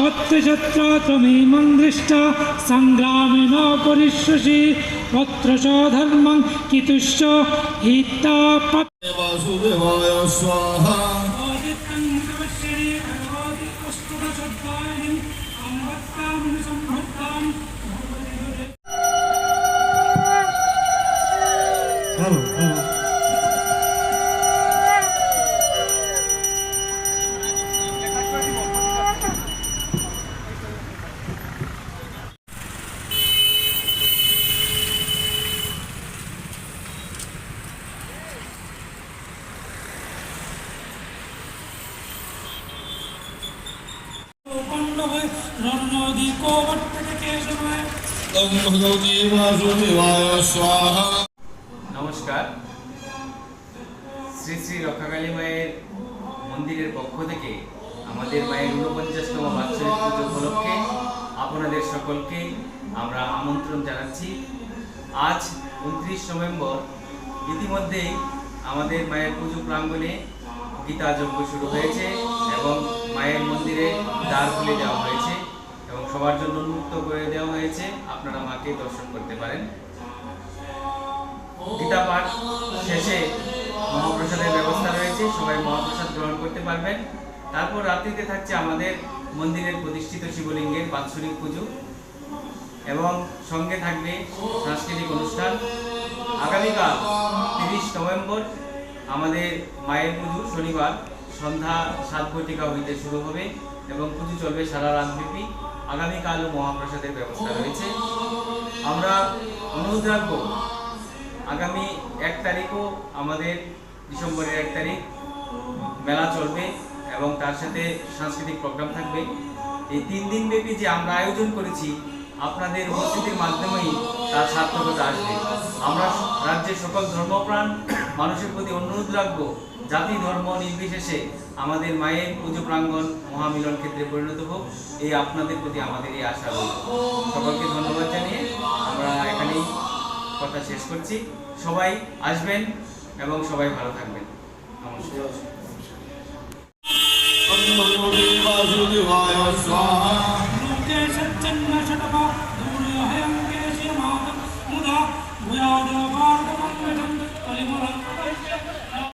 অত্রযত্রা তমেমং দৃষ্টা সংগ্রামে ন করিষ্যসি অত্র চ ধর্মং হিতা রণনদী কোবর্তকে কেশবায় तं भगवते वासुदेवाय स्वाहा নমস্কার শ্রী শ্রী রক্ষাকালী মায়ের মন্দিরের পক্ষ থেকে আমাদের মায়ের ঊনপঞ্চাশতম বাৎসরিক পুজো উপলক্ষে আপনাদের সকলকে আমরা আমন্ত্রণ জানাচ্ছি আজ উনত্রিশ নভেম্বর ইতিমধ্যেই আমাদের মায়ের পুজো প্রাঙ্গণে গীতা যজ্ঞ শুরু হয়েছে এবং মায়ের মন্দিরে দ্বার খুলে দেওয়া হয়েছে এবং সবার জন্য উন্মুক্ত করে দেওয়া হয়েছে। আপনারা মাকে দর্শন করতে পারেন। গীতা পাঠ শেষে মহাপ্রসাদের ব্যবস্থা রয়েছে। সবাই মহাপ্রসাদ গ্রহণ করতে পারবেন। তারপর রাত্রিতে থাকছে আমাদের মন্দিরের প্রতিষ্ঠিত শিবলিঙ্গের বাৎসরিক পুজো এবং সঙ্গে থাকবে সাংস্কৃতিক অনুষ্ঠান। আগামীকাল তিরিশ নভেম্বর আমাদের মায়ের পুজো শনিবার, সন্ধ্যা সাত ঘটিকা হইতে শুরু হবে এবং পুজো চলবে সারা রাতব্যাপী। আগামীকালও মহাপ্রসাদের ব্যবস্থা রয়েছে। আমরা অনুরোধ রাখব, আগামী এক তারিখও আমাদের ডিসেম্বরের এক তারিখ মেলা চলবে এবং তার সাথে সাংস্কৃতিক প্রোগ্রাম থাকবে। এই তিন দিন ব্যাপী যে আমরা আয়োজন করেছি, আপনাদের উপস্থিতির মাধ্যমেই তার সার্থকতা আসবে। আমরা রাজ্যের সকল ধর্মপ্রাণ মানুষের প্রতি অনুরোধ রাখব, জাতি, ধর্ম, নির্বিশেষে আমাদের মায়ের পুজো প্রাঙ্গণ মহামিলন ক্ষেত্রে পরিণত হোক, এই আপনাদের প্রতি আমাদের এই আশা রইল। সকলকে ধন্যবাদ জানিয়ে আমরা এখানেই কথা শেষ করছি। সবাই আসবেন এবং সবাই ভালো থাকবেন। নমস্কার।